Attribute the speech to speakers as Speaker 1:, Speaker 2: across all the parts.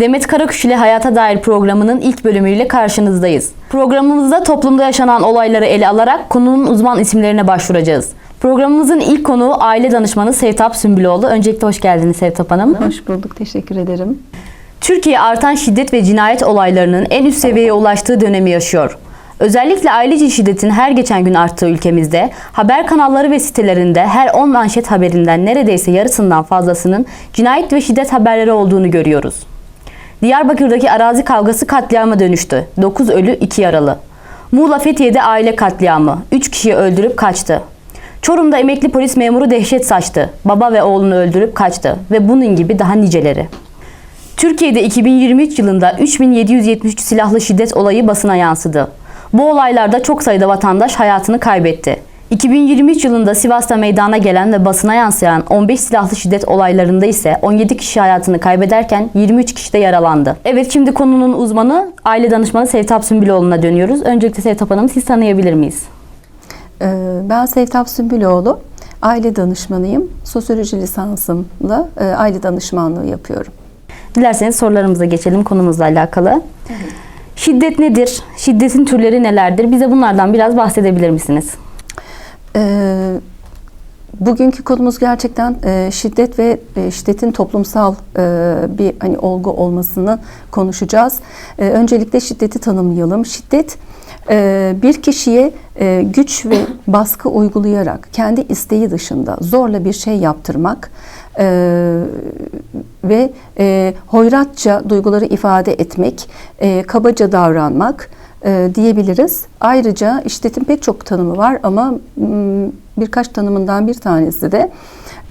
Speaker 1: Demet Karaküş ile Hayata Dair programının ilk bölümüyle karşınızdayız. Programımızda toplumda yaşanan olayları ele alarak konunun uzman isimlerine başvuracağız. Programımızın ilk konuğu aile danışmanı Sevtap Sümbüloğlu. Öncelikle hoş geldiniz Sevtap Hanım.
Speaker 2: Hoş bulduk, teşekkür ederim.
Speaker 1: Türkiye artan şiddet ve cinayet olaylarının en üst seviyeye ulaştığı dönemi yaşıyor. Özellikle aileci şiddetin her geçen gün arttığı ülkemizde haber kanalları ve sitelerinde her 10 manşet haberinden neredeyse yarısından fazlasının cinayet ve şiddet haberleri olduğunu görüyoruz. Diyarbakır'daki arazi kavgası katliama dönüştü. 9 ölü 2 yaralı. Muğla Fethiye'de aile katliamı. 3 kişiyi öldürüp kaçtı. Çorum'da emekli polis memuru dehşet saçtı. Baba ve oğlunu öldürüp kaçtı. Ve bunun gibi daha niceleri. Türkiye'de 2023 yılında 3773 silahlı şiddet olayı basına yansıdı. Bu olaylarda çok sayıda vatandaş hayatını kaybetti. 2023 yılında Sivas'ta meydana gelen ve basına yansıyan 15 silahlı şiddet olaylarında ise 17 kişi hayatını kaybederken 23 kişi de yaralandı. Evet şimdi konunun uzmanı aile danışmanı Sevtap Sümbüloğlu'na dönüyoruz. Öncelikle Sevtap Hanım siz tanıyabilir miyiz?
Speaker 2: Ee, Ben Sevtap Sümbüloğlu, aile danışmanıyım. Sosyoloji lisansımla e, aile danışmanlığı yapıyorum.
Speaker 1: Dilerseniz sorularımıza geçelim konumuzla alakalı. Şiddet nedir? Şiddetin türleri nelerdir? Bize bunlardan biraz bahsedebilir misiniz?
Speaker 2: Ee, Bugünkü konumuz gerçekten e, şiddet ve e, şiddetin toplumsal e, bir hani olgu olmasını konuşacağız. E, Öncelikle şiddeti tanımlayalım. Şiddet e, bir kişiye e, güç ve baskı uygulayarak kendi isteği dışında zorla bir şey yaptırmak e, ve e, hoyratça duyguları ifade etmek, e, kabaca davranmak e, diyebiliriz. Ayrıca şiddetin pek çok tanımı var ama birkaç tanımından bir tanesi de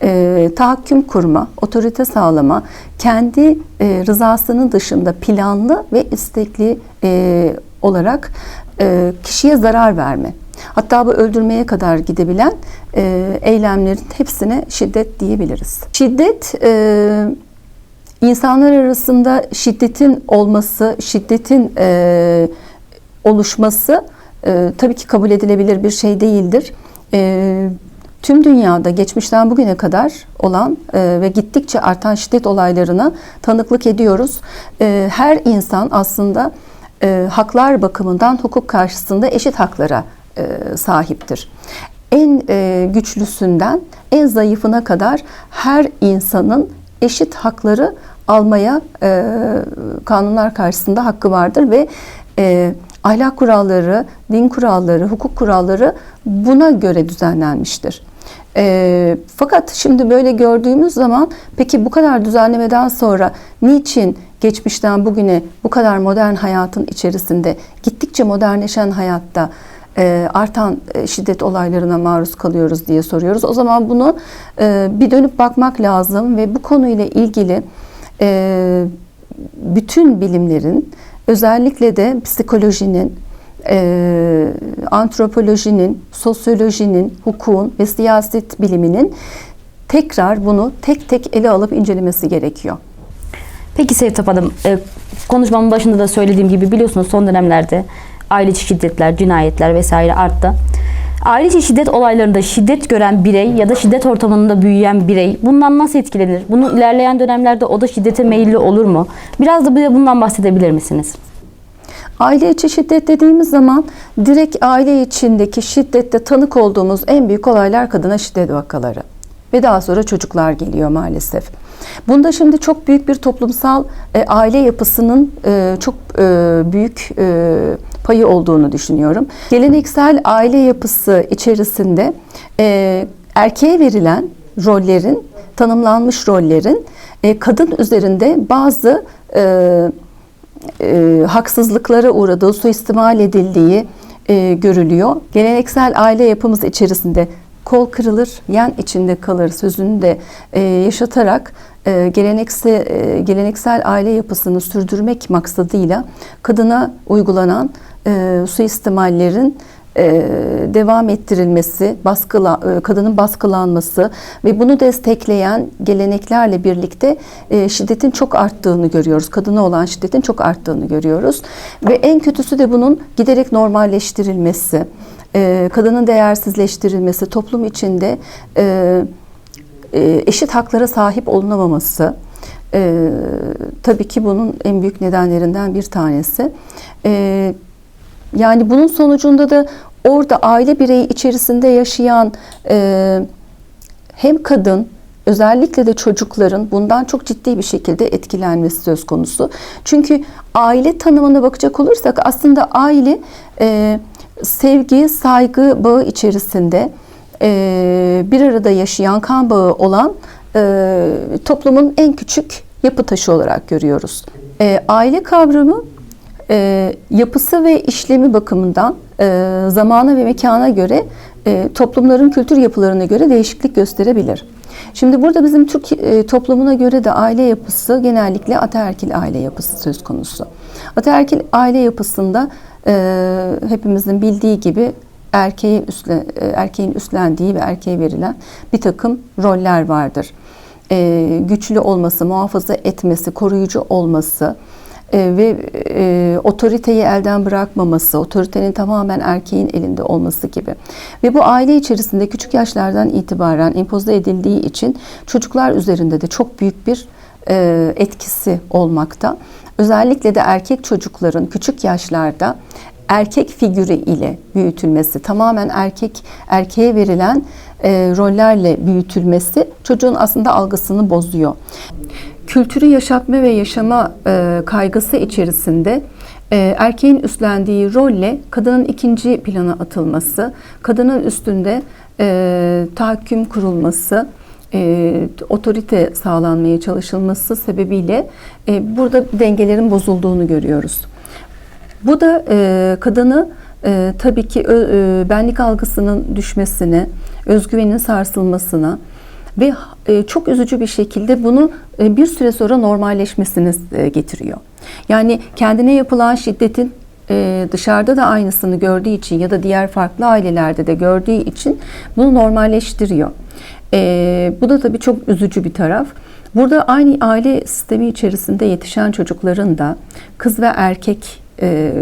Speaker 2: e, tahakküm kurma, otorite sağlama, kendi e, rızasının dışında planlı ve istekli e, olarak e, kişiye zarar verme. Hatta bu öldürmeye kadar gidebilen e, eylemlerin hepsine şiddet diyebiliriz. Şiddet e, insanlar arasında şiddetin olması, şiddetin e, oluşması e, tabii ki kabul edilebilir bir şey değildir. E, tüm dünyada geçmişten bugüne kadar olan e, ve gittikçe artan şiddet olaylarına tanıklık ediyoruz. E, her insan aslında e, haklar bakımından hukuk karşısında eşit haklara e, sahiptir. En e, güçlüsünden en zayıfına kadar her insanın eşit hakları almaya e, kanunlar karşısında hakkı vardır ve e, ahlak kuralları, din kuralları, hukuk kuralları buna göre düzenlenmiştir. E, fakat şimdi böyle gördüğümüz zaman peki bu kadar düzenlemeden sonra niçin geçmişten bugüne bu kadar modern hayatın içerisinde gittikçe modernleşen hayatta e, artan e, şiddet olaylarına maruz kalıyoruz diye soruyoruz. O zaman bunu e, bir dönüp bakmak lazım ve bu konuyla ilgili e, bütün bilimlerin özellikle de psikolojinin, e, antropolojinin, sosyolojinin, hukukun ve siyaset biliminin tekrar bunu tek tek ele alıp incelemesi gerekiyor.
Speaker 1: Peki Sevtap Hanım, e, konuşmamın başında da söylediğim gibi biliyorsunuz son dönemlerde aile şiddetler, cinayetler vesaire arttı. İçi şiddet olaylarında şiddet gören birey ya da şiddet ortamında büyüyen birey bundan nasıl etkilenir? Bunu ilerleyen dönemlerde o da şiddete meyilli olur mu? Biraz da bize bundan bahsedebilir misiniz?
Speaker 2: Aile içi şiddet dediğimiz zaman direkt aile içindeki şiddette tanık olduğumuz en büyük olaylar kadına şiddet vakaları. Ve daha sonra çocuklar geliyor maalesef. Bunda şimdi çok büyük bir toplumsal e, aile yapısının e, çok e, büyük e, payı olduğunu düşünüyorum. Geleneksel aile yapısı içerisinde e, erkeğe verilen rollerin, tanımlanmış rollerin e, kadın üzerinde bazı e, e, haksızlıklara uğradığı, suistimal edildiği e, görülüyor. Geleneksel aile yapımız içerisinde kol kırılır, yen içinde kalır sözünü de e, yaşatarak e, geleneksel, e, geleneksel aile yapısını sürdürmek maksadıyla kadına uygulanan e, suistimallerin e, devam ettirilmesi, baskıla, e, kadının baskılanması ve bunu destekleyen geleneklerle birlikte e, şiddetin çok arttığını görüyoruz. Kadına olan şiddetin çok arttığını görüyoruz. Ve en kötüsü de bunun giderek normalleştirilmesi, e, kadının değersizleştirilmesi, toplum içinde e, e, eşit haklara sahip olunamaması, E, tabii ki bunun en büyük nedenlerinden bir tanesi. E, yani bunun sonucunda da orada aile bireyi içerisinde yaşayan e, hem kadın özellikle de çocukların bundan çok ciddi bir şekilde etkilenmesi söz konusu. Çünkü aile tanımına bakacak olursak aslında aile e, sevgi, saygı bağı içerisinde e, bir arada yaşayan kan bağı olan e, toplumun en küçük yapı taşı olarak görüyoruz. E, aile kavramı e, yapısı ve işlemi bakımından e, zamana ve mekana göre e, toplumların kültür yapılarına göre değişiklik gösterebilir. Şimdi burada bizim Türk e, toplumuna göre de aile yapısı genellikle ataerkil aile yapısı söz konusu. Ataerkil aile yapısında e, hepimizin bildiği gibi erkeğe üstle, e, erkeğin üstlendiği ve erkeğe verilen bir takım roller vardır. E, güçlü olması, muhafaza etmesi, koruyucu olması, e, ve e, otoriteyi elden bırakmaması, otoritenin tamamen erkeğin elinde olması gibi. Ve bu aile içerisinde küçük yaşlardan itibaren empoze edildiği için çocuklar üzerinde de çok büyük bir e, etkisi olmakta. Özellikle de erkek çocukların küçük yaşlarda erkek figürü ile büyütülmesi, tamamen erkek erkeğe verilen e, rollerle büyütülmesi çocuğun aslında algısını bozuyor. Kültürü yaşatma ve yaşama e, kaygısı içerisinde e, erkeğin üstlendiği rolle kadının ikinci plana atılması, kadının üstünde e, tahakküm kurulması, e, otorite sağlanmaya çalışılması sebebiyle e, burada dengelerin bozulduğunu görüyoruz. Bu da e, kadını e, tabii ki e, benlik algısının düşmesine, özgüvenin sarsılmasına, ve e, çok üzücü bir şekilde bunu e, bir süre sonra normalleşmesini e, getiriyor. Yani kendine yapılan şiddetin dışarıda da aynısını gördüğü için ya da diğer farklı ailelerde de gördüğü için bunu normalleştiriyor. Bu da tabii çok üzücü bir taraf. Burada aynı aile sistemi içerisinde yetişen çocukların da kız ve erkek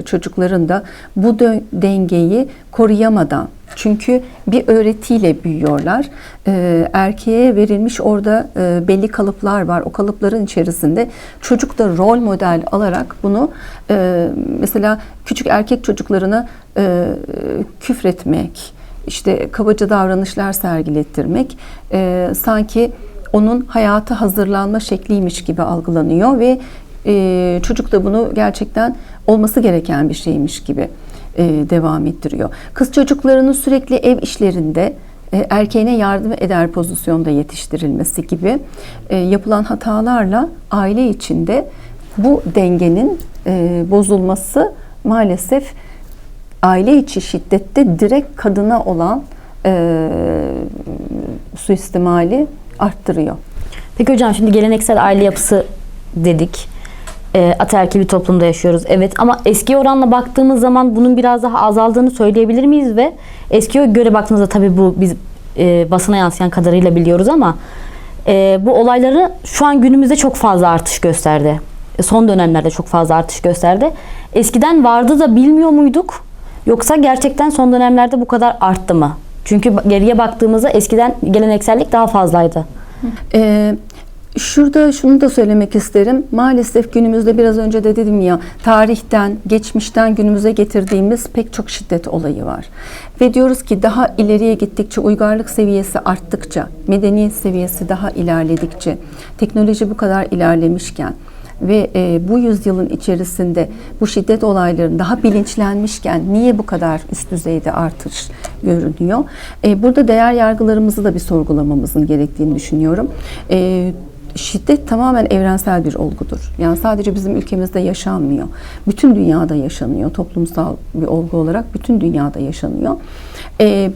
Speaker 2: çocukların da bu dengeyi koruyamadan çünkü bir öğretiyle büyüyorlar. Ee, erkeğe verilmiş orada e, belli kalıplar var. O kalıpların içerisinde çocuk da rol model alarak bunu e, mesela küçük erkek çocuklarına e, küfretmek, işte kabaca davranışlar sergilettirmek e, sanki onun hayata hazırlanma şekliymiş gibi algılanıyor ve e, çocuk da bunu gerçekten olması gereken bir şeymiş gibi e, devam ettiriyor. Kız çocuklarının sürekli ev işlerinde e, erkeğine yardım eder pozisyonda yetiştirilmesi gibi e, yapılan hatalarla aile içinde bu dengenin e, bozulması maalesef aile içi şiddette direkt kadına olan e, suistimali arttırıyor.
Speaker 1: Peki hocam şimdi geleneksel aile yapısı dedik e, ataerkil bir toplumda yaşıyoruz. Evet ama eski oranla baktığımız zaman bunun biraz daha azaldığını söyleyebilir miyiz ve eskiye göre baktığımızda tabii bu biz e, basına yansıyan kadarıyla biliyoruz ama e, bu olayları şu an günümüzde çok fazla artış gösterdi. E, son dönemlerde çok fazla artış gösterdi. Eskiden vardı da bilmiyor muyduk? Yoksa gerçekten son dönemlerde bu kadar arttı mı? Çünkü geriye baktığımızda eskiden geleneksellik daha fazlaydı.
Speaker 2: Ee, Şurada şunu da söylemek isterim. Maalesef günümüzde biraz önce de dedim ya tarihten, geçmişten günümüze getirdiğimiz pek çok şiddet olayı var. Ve diyoruz ki daha ileriye gittikçe, uygarlık seviyesi arttıkça, medeniyet seviyesi daha ilerledikçe, teknoloji bu kadar ilerlemişken ve e, bu yüzyılın içerisinde bu şiddet olaylarının daha bilinçlenmişken niye bu kadar üst düzeyde artış görünüyor? E, burada değer yargılarımızı da bir sorgulamamızın gerektiğini düşünüyorum. E, şiddet tamamen evrensel bir olgudur. Yani sadece bizim ülkemizde yaşanmıyor. Bütün dünyada yaşanıyor. Toplumsal bir olgu olarak bütün dünyada yaşanıyor. E,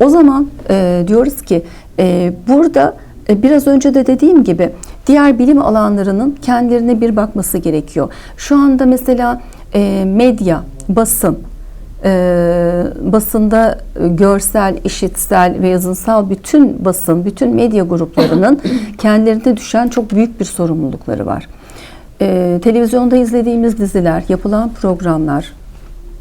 Speaker 2: o zaman e, diyoruz ki e, burada biraz önce de dediğim gibi diğer bilim alanlarının kendilerine bir bakması gerekiyor. Şu anda mesela e, medya, basın, e, basında görsel, işitsel ve yazınsal bütün basın, bütün medya gruplarının kendilerine düşen çok büyük bir sorumlulukları var. E, televizyonda izlediğimiz diziler, yapılan programlar,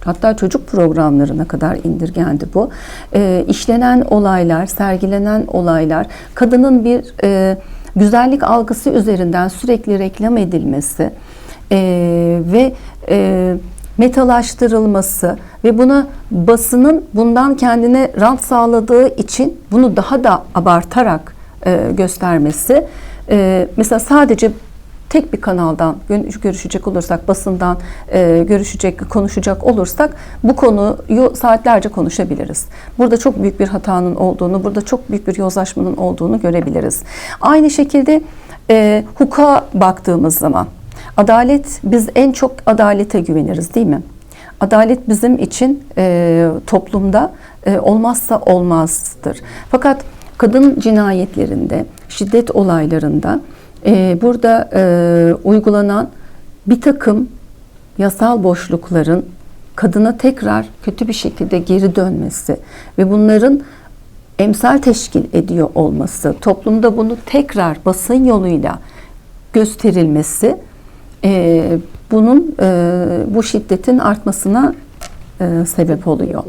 Speaker 2: hatta çocuk programlarına kadar indirgendi bu. E, işlenen olaylar, sergilenen olaylar, kadının bir e, güzellik algısı üzerinden sürekli reklam edilmesi e, ve e, metalaştırılması ve buna basının bundan kendine rant sağladığı için bunu daha da abartarak e, göstermesi e, mesela sadece tek bir kanaldan gö- görüşecek olursak basından e, görüşecek konuşacak olursak bu konuyu saatlerce konuşabiliriz. Burada çok büyük bir hatanın olduğunu, burada çok büyük bir yozlaşmanın olduğunu görebiliriz. Aynı şekilde e, hukuka baktığımız zaman adalet biz en çok adalete güveniriz değil mi? Adalet bizim için e, toplumda e, olmazsa olmazdır. Fakat kadın cinayetlerinde, şiddet olaylarında e, burada e, uygulanan bir takım yasal boşlukların kadına tekrar kötü bir şekilde geri dönmesi ve bunların emsal teşkil ediyor olması, toplumda bunu tekrar basın yoluyla gösterilmesi e, bunun e, bu şiddetin artmasına e, sebep oluyor.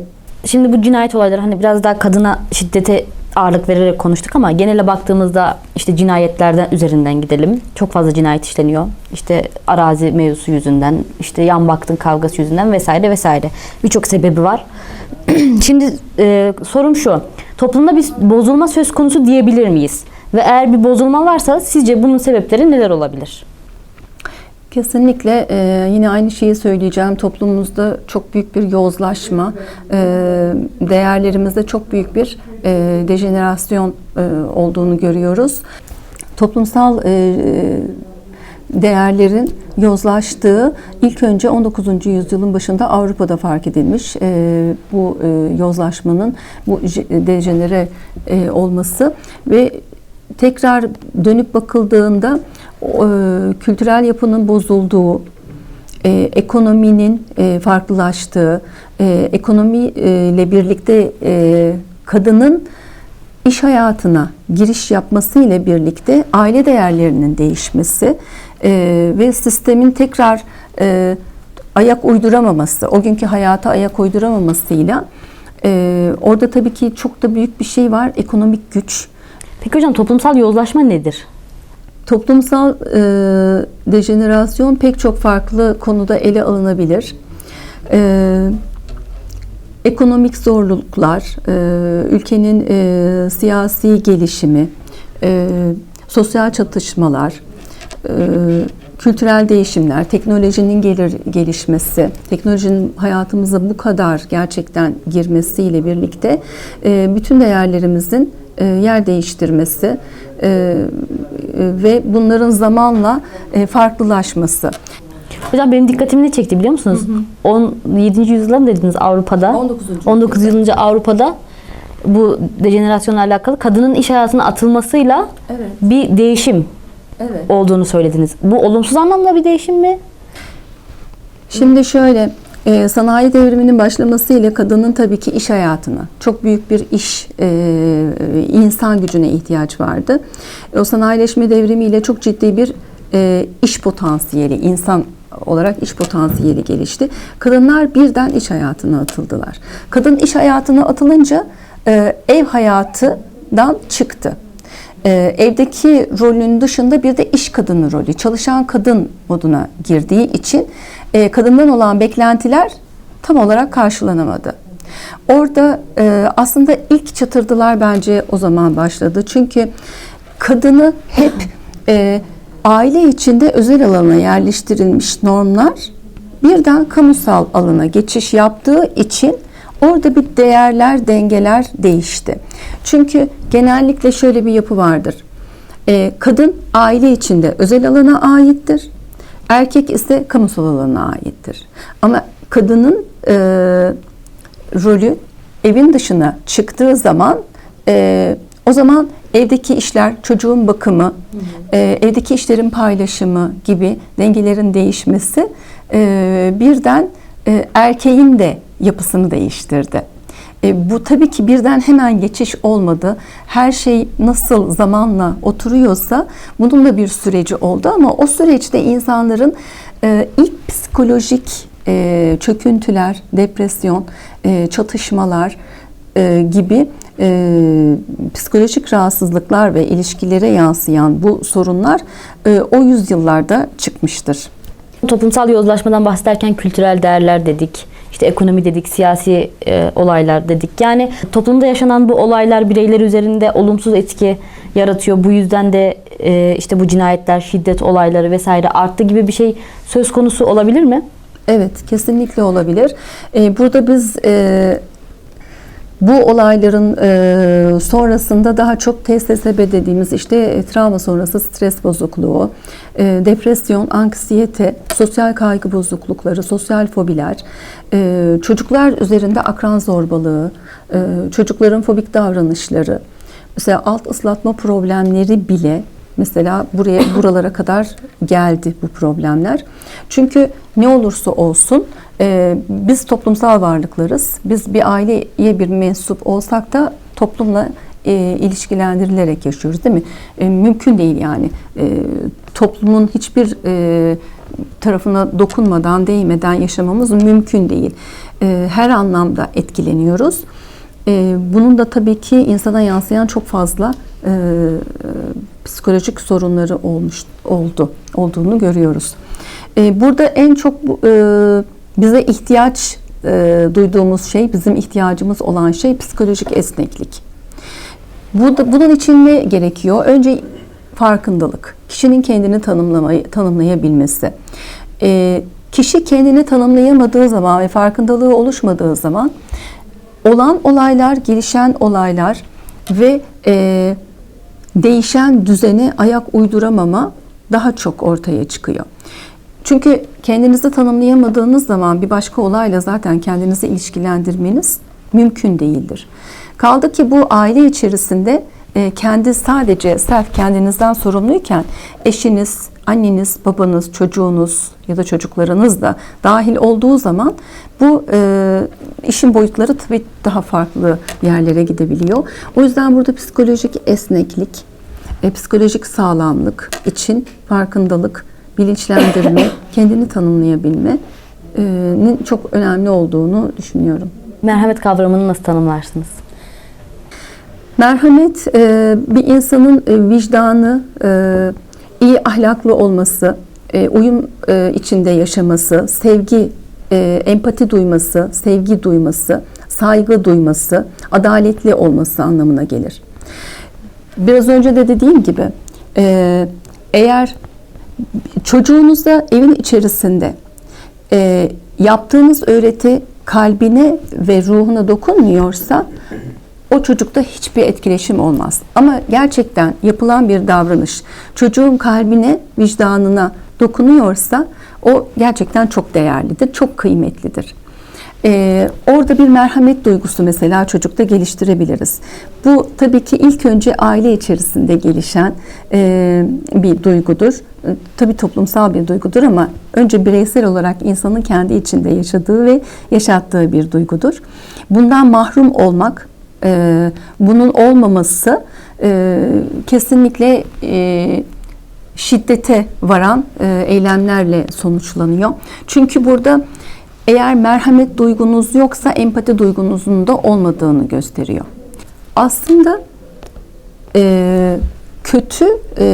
Speaker 1: Şimdi bu cinayet olayları hani biraz daha kadına şiddete ağırlık vererek konuştuk ama genele baktığımızda işte cinayetlerden üzerinden gidelim. Çok fazla cinayet işleniyor. İşte arazi mevzusu yüzünden, işte yan baktın kavgası yüzünden vesaire vesaire. Birçok sebebi var. Şimdi e, sorum şu. Toplumda bir bozulma söz konusu diyebilir miyiz? Ve eğer bir bozulma varsa sizce bunun sebepleri neler olabilir?
Speaker 2: Kesinlikle e, yine aynı şeyi söyleyeceğim. Toplumumuzda çok büyük bir yozlaşma, e, değerlerimizde çok büyük bir e, dejenerasyon e, olduğunu görüyoruz. Toplumsal e, değerlerin yozlaştığı ilk önce 19. yüzyılın başında Avrupa'da fark edilmiş e, bu e, yozlaşmanın bu je- dejenere e, olması ve tekrar dönüp bakıldığında kültürel yapının bozulduğu, e, ekonominin e, farklılaştığı, e, ekonomiyle birlikte e, kadının iş hayatına giriş yapması ile birlikte aile değerlerinin değişmesi e, ve sistemin tekrar e, ayak uyduramaması, o günkü hayata ayak uyduramamasıyla e, orada tabii ki çok da büyük bir şey var, ekonomik güç.
Speaker 1: Peki hocam toplumsal yozlaşma nedir?
Speaker 2: Toplumsal e, dejenerasyon pek çok farklı konuda ele alınabilir. E, ekonomik zorluklar, e, ülkenin e, siyasi gelişimi, e, sosyal çatışmalar, e, kültürel değişimler, teknolojinin gelir gelişmesi, teknolojinin hayatımıza bu kadar gerçekten girmesiyle birlikte e, bütün değerlerimizin e, yer değiştirmesi e, ve bunların zamanla e, farklılaşması.
Speaker 1: Hocam benim dikkatimi ne çekti biliyor musunuz? 17. yüzyılda mı dediniz Avrupa'da?
Speaker 2: 19.
Speaker 1: 19 yılınca Avrupa'da bu dejenerasyonla alakalı kadının iş hayatına atılmasıyla
Speaker 2: Evet.
Speaker 1: bir değişim
Speaker 2: Evet.
Speaker 1: olduğunu söylediniz. Bu olumsuz anlamda bir değişim mi?
Speaker 2: Şimdi şöyle, e, sanayi devriminin başlamasıyla kadının tabii ki iş hayatına, çok büyük bir iş, e, insan gücüne ihtiyaç vardı. O sanayileşme devrimiyle çok ciddi bir e, iş potansiyeli, insan olarak iş potansiyeli gelişti. Kadınlar birden iş hayatına atıldılar. Kadın iş hayatına atılınca e, ev hayatından çıktı. Ee, evdeki rolünün dışında bir de iş kadını rolü, çalışan kadın moduna girdiği için e, kadından olan beklentiler tam olarak karşılanamadı. Orada e, aslında ilk çatırdılar bence o zaman başladı. Çünkü kadını hep e, aile içinde özel alana yerleştirilmiş normlar birden kamusal alana geçiş yaptığı için orada bir değerler, dengeler değişti. Çünkü genellikle şöyle bir yapı vardır. Ee, kadın aile içinde özel alana aittir. Erkek ise kamusal alana aittir. Ama kadının e, rolü evin dışına çıktığı zaman e, o zaman evdeki işler, çocuğun bakımı, e, evdeki işlerin paylaşımı gibi dengelerin değişmesi e, birden e, erkeğin de yapısını değiştirdi. E, bu tabii ki birden hemen geçiş olmadı. Her şey nasıl zamanla oturuyorsa bunun da bir süreci oldu ama o süreçte insanların e, ilk psikolojik e, çöküntüler, depresyon, e, çatışmalar e, gibi e, psikolojik rahatsızlıklar ve ilişkilere yansıyan bu sorunlar e, o yüzyıllarda çıkmıştır.
Speaker 1: Toplumsal yozlaşmadan bahsederken kültürel değerler dedik. İşte ekonomi dedik, siyasi e, olaylar dedik. Yani toplumda yaşanan bu olaylar bireyler üzerinde olumsuz etki yaratıyor. Bu yüzden de e, işte bu cinayetler, şiddet olayları vesaire arttı gibi bir şey söz konusu olabilir mi?
Speaker 2: Evet, kesinlikle olabilir. Ee, Burada biz e, bu olayların e, sonrasında daha çok TSSB dediğimiz işte e, travma sonrası stres bozukluğu, e, depresyon, anksiyete, sosyal kaygı bozuklukları, sosyal fobiler, e, çocuklar üzerinde akran zorbalığı, e, çocukların fobik davranışları, mesela alt ıslatma problemleri bile Mesela buraya buralara kadar geldi bu problemler. Çünkü ne olursa olsun e, biz toplumsal varlıklarız. Biz bir aileye bir mensup olsak da toplumla e, ilişkilendirilerek yaşıyoruz değil mi? E, mümkün değil yani. E, toplumun hiçbir e, tarafına dokunmadan, değmeden yaşamamız mümkün değil. E, her anlamda etkileniyoruz. E, bunun da tabii ki insana yansıyan çok fazla e, psikolojik sorunları olmuş oldu olduğunu görüyoruz. E, burada en çok e, bize ihtiyaç e, duyduğumuz şey, bizim ihtiyacımız olan şey psikolojik esneklik. Burada, bunun için ne gerekiyor? Önce farkındalık, kişinin kendini tanımlamayı tanımlayabilmesi. E, kişi kendini tanımlayamadığı zaman ve farkındalığı oluşmadığı zaman olan olaylar, gelişen olaylar ve e, değişen düzene ayak uyduramama daha çok ortaya çıkıyor. Çünkü kendinizi tanımlayamadığınız zaman bir başka olayla zaten kendinizi ilişkilendirmeniz mümkün değildir. Kaldı ki bu aile içerisinde e, kendi sadece self kendinizden sorumluyken eşiniz, anneniz, babanız, çocuğunuz ya da çocuklarınız da dahil olduğu zaman bu e, işin boyutları tabii daha farklı yerlere gidebiliyor. O yüzden burada psikolojik esneklik, e, psikolojik sağlamlık için farkındalık, bilinçlendirme, kendini tanımlayabilmenin çok önemli olduğunu düşünüyorum.
Speaker 1: Merhamet kavramını nasıl tanımlarsınız?
Speaker 2: Merhamet e, bir insanın e, vicdanı, e, iyi ahlaklı olması, e, uyum e, içinde yaşaması, sevgi, e, empati duyması, sevgi duyması, saygı duyması, adaletli olması anlamına gelir. Biraz önce de dediğim gibi e, eğer çocuğunuzda evin içerisinde e, yaptığınız öğreti kalbine ve ruhuna dokunmuyorsa o çocukta hiçbir etkileşim olmaz. Ama gerçekten yapılan bir davranış çocuğun kalbine, vicdanına dokunuyorsa o gerçekten çok değerlidir, çok kıymetlidir. Ee, orada bir merhamet duygusu mesela çocukta geliştirebiliriz. Bu tabii ki ilk önce aile içerisinde gelişen e, bir duygudur. E, Tabii toplumsal bir duygudur ama önce bireysel olarak insanın kendi içinde yaşadığı ve yaşattığı bir duygudur. Bundan mahrum olmak, e, bunun olmaması e, kesinlikle e, şiddete varan e, eylemlerle sonuçlanıyor. Çünkü burada eğer merhamet duygunuz yoksa empati duygunuzun da olmadığını gösteriyor. Aslında e, kötü e,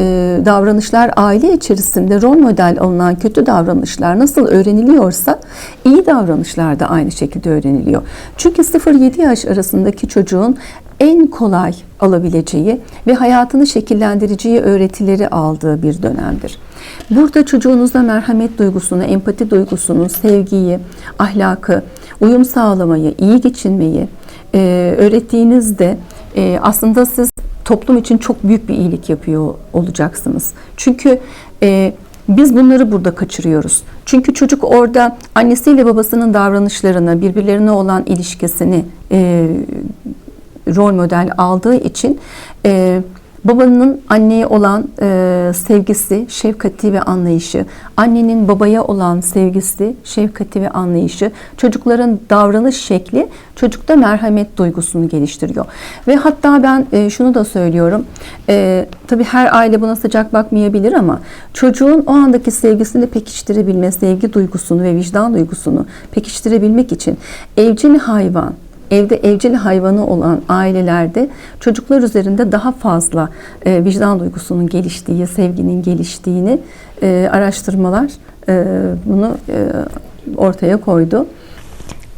Speaker 2: davranışlar aile içerisinde rol model alınan kötü davranışlar nasıl öğreniliyorsa iyi davranışlar da aynı şekilde öğreniliyor. Çünkü 0-7 yaş arasındaki çocuğun en kolay alabileceği ve hayatını şekillendireceği öğretileri aldığı bir dönemdir. Burada çocuğunuzda merhamet duygusunu, empati duygusunu, sevgiyi, ahlakı, uyum sağlamayı, iyi geçinmeyi e, öğrettiğinizde e, aslında siz toplum için çok büyük bir iyilik yapıyor olacaksınız. Çünkü e, biz bunları burada kaçırıyoruz. Çünkü çocuk orada annesiyle babasının davranışlarını, birbirlerine olan ilişkisini e, rol model aldığı için e, babanın anneye olan e, sevgisi, şefkati ve anlayışı, annenin babaya olan sevgisi, şefkati ve anlayışı, çocukların davranış şekli çocukta merhamet duygusunu geliştiriyor. Ve hatta ben e, şunu da söylüyorum, e, tabii her aile buna sıcak bakmayabilir ama çocuğun o andaki sevgisini pekiştirebilme, sevgi duygusunu ve vicdan duygusunu pekiştirebilmek için evcil hayvan, evde evcil hayvanı olan ailelerde çocuklar üzerinde daha fazla e, vicdan duygusunun geliştiği, sevginin geliştiğini e, araştırmalar e, bunu e, ortaya koydu.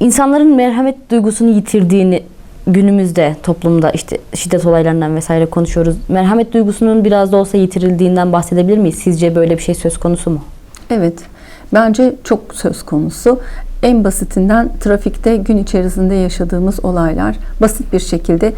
Speaker 1: İnsanların merhamet duygusunu yitirdiğini günümüzde toplumda işte şiddet olaylarından vesaire konuşuyoruz. Merhamet duygusunun biraz da olsa yitirildiğinden bahsedebilir miyiz? Sizce böyle bir şey söz konusu mu?
Speaker 2: Evet, bence çok söz konusu. En basitinden trafikte gün içerisinde yaşadığımız olaylar basit bir şekilde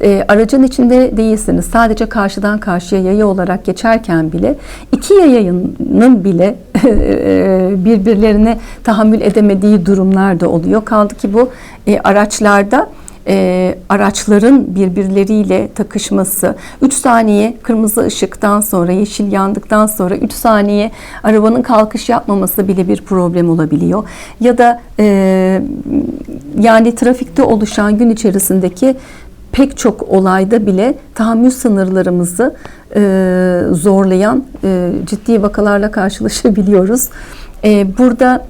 Speaker 2: e, aracın içinde değilsiniz. Sadece karşıdan karşıya yaya olarak geçerken bile iki yayanın bile e, birbirlerine tahammül edemediği durumlar da oluyor. Kaldı ki bu e, araçlarda e, araçların birbirleriyle takışması, 3 saniye kırmızı ışıktan sonra, yeşil yandıktan sonra 3 saniye arabanın kalkış yapmaması bile bir problem olabiliyor. Ya da e, yani trafikte oluşan gün içerisindeki pek çok olayda bile tahammül sınırlarımızı e, zorlayan e, ciddi vakalarla karşılaşabiliyoruz. E, burada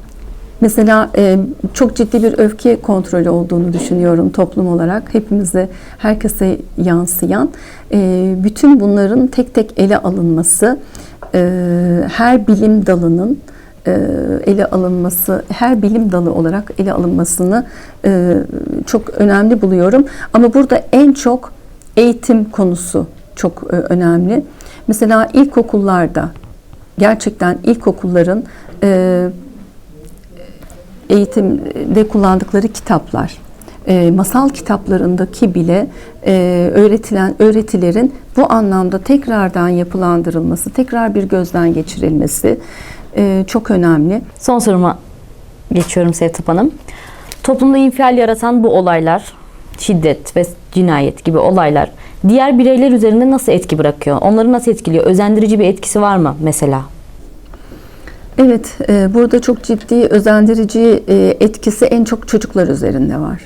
Speaker 2: Mesela e, çok ciddi bir öfke kontrolü olduğunu düşünüyorum toplum olarak. Hepimize, herkese yansıyan. E, bütün bunların tek tek ele alınması, e, her bilim dalının e, ele alınması, her bilim dalı olarak ele alınmasını e, çok önemli buluyorum. Ama burada en çok eğitim konusu çok e, önemli. Mesela ilkokullarda, gerçekten ilkokulların e, eğitimde kullandıkları kitaplar, e, masal kitaplarındaki bile e, öğretilen öğretilerin bu anlamda tekrardan yapılandırılması, tekrar bir gözden geçirilmesi e, çok önemli.
Speaker 1: Son soruma geçiyorum Sevtap Hanım. Toplumda infial yaratan bu olaylar, şiddet ve cinayet gibi olaylar diğer bireyler üzerinde nasıl etki bırakıyor? Onları nasıl etkiliyor? Özendirici bir etkisi var mı mesela?
Speaker 2: Evet, e, burada çok ciddi özendirici e, etkisi en çok çocuklar üzerinde var.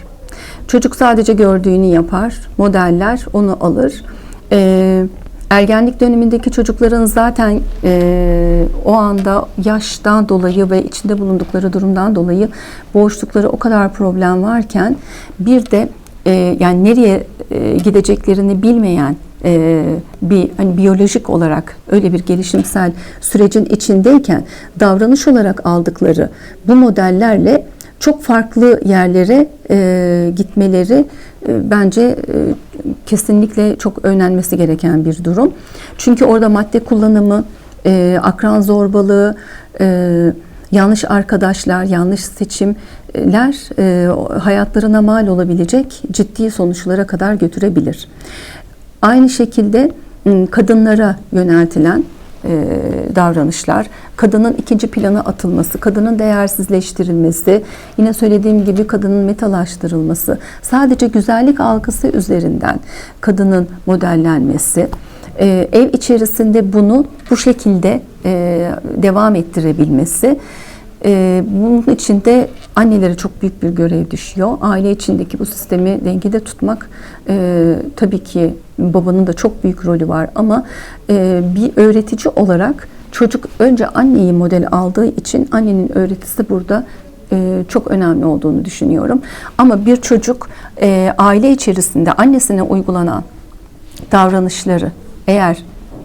Speaker 2: Çocuk sadece gördüğünü yapar, modeller onu alır. E, ergenlik dönemindeki çocukların zaten e, o anda yaştan dolayı ve içinde bulundukları durumdan dolayı boğuştukları o kadar problem varken bir de e, yani nereye e, gideceklerini bilmeyen e, bir hani biyolojik olarak öyle bir gelişimsel sürecin içindeyken davranış olarak aldıkları bu modellerle çok farklı yerlere e, gitmeleri e, bence e, kesinlikle çok önlenmesi gereken bir durum. Çünkü orada madde kullanımı, e, akran zorbalığı, e, yanlış arkadaşlar, yanlış seçimler e, hayatlarına mal olabilecek ciddi sonuçlara kadar götürebilir. Aynı şekilde ım, kadınlara yöneltilen e, davranışlar, kadının ikinci plana atılması, kadının değersizleştirilmesi, yine söylediğim gibi kadının metalaştırılması, sadece güzellik algısı üzerinden kadının modellenmesi, e, ev içerisinde bunu bu şekilde e, devam ettirebilmesi, e, bunun içinde annelere çok büyük bir görev düşüyor. Aile içindeki bu sistemi dengede tutmak e, tabii ki babanın da çok büyük rolü var ama e, bir öğretici olarak çocuk önce anneyi model aldığı için annenin öğretisi burada e, çok önemli olduğunu düşünüyorum. Ama bir çocuk e, aile içerisinde annesine uygulanan davranışları eğer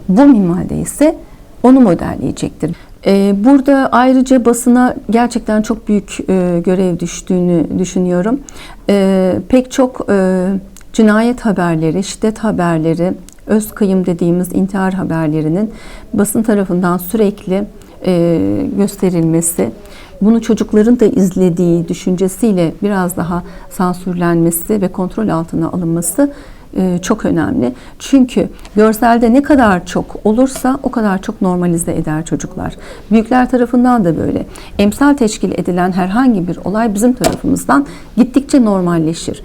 Speaker 2: bu minvalde ise onu modelleyecektir. Ee, Burada ayrıca basına gerçekten çok büyük e, görev düştüğünü düşünüyorum. Ee, Pek çok e, cinayet haberleri, şiddet haberleri, öz kıyım dediğimiz intihar haberlerinin basın tarafından sürekli e, gösterilmesi, bunu çocukların da izlediği düşüncesiyle biraz daha sansürlenmesi ve kontrol altına alınması çok önemli. Çünkü görselde ne kadar çok olursa o kadar çok normalize eder çocuklar. Büyükler tarafından da böyle. Emsal teşkil edilen herhangi bir olay bizim tarafımızdan gittikçe normalleşir.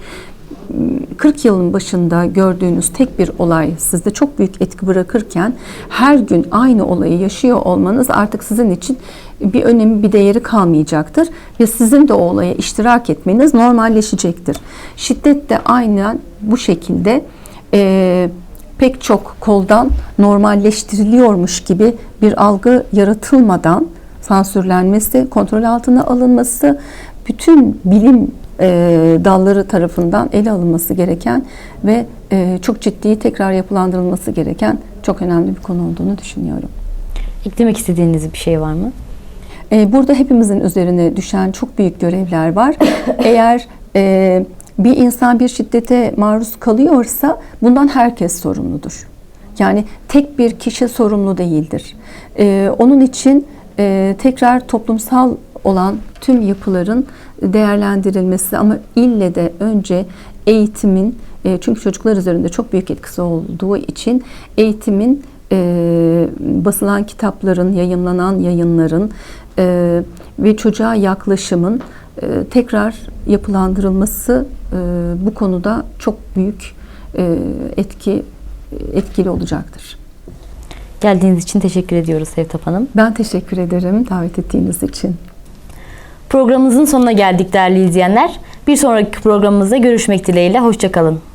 Speaker 2: 40 yılın başında gördüğünüz tek bir olay sizde çok büyük etki bırakırken her gün aynı olayı yaşıyor olmanız artık sizin için bir önemi bir değeri kalmayacaktır ve sizin de o olaya iştirak etmeniz normalleşecektir. Şiddet de aynen bu şekilde e, pek çok koldan normalleştiriliyormuş gibi bir algı yaratılmadan sansürlenmesi, kontrol altına alınması bütün bilim e, dalları tarafından ele alınması gereken ve e, çok ciddi tekrar yapılandırılması gereken çok önemli bir konu olduğunu düşünüyorum.
Speaker 1: Eklemek istediğiniz bir şey var mı?
Speaker 2: E, Burada hepimizin üzerine düşen çok büyük görevler var. Eğer e, bir insan bir şiddete maruz kalıyorsa bundan herkes sorumludur. Yani tek bir kişi sorumlu değildir. E, Onun için e, tekrar toplumsal olan tüm yapıların değerlendirilmesi ama ille de önce eğitimin e, çünkü çocuklar üzerinde çok büyük etkisi olduğu için eğitimin e, basılan kitapların, yayınlanan yayınların e, ve çocuğa yaklaşımın e, tekrar yapılandırılması e, bu konuda çok büyük e, etki etkili olacaktır.
Speaker 1: Geldiğiniz için teşekkür ediyoruz Sevtap Hanım.
Speaker 2: Ben teşekkür ederim davet ettiğiniz için.
Speaker 1: Programımızın sonuna geldik değerli izleyenler. Bir sonraki programımızda görüşmek dileğiyle. Hoşçakalın.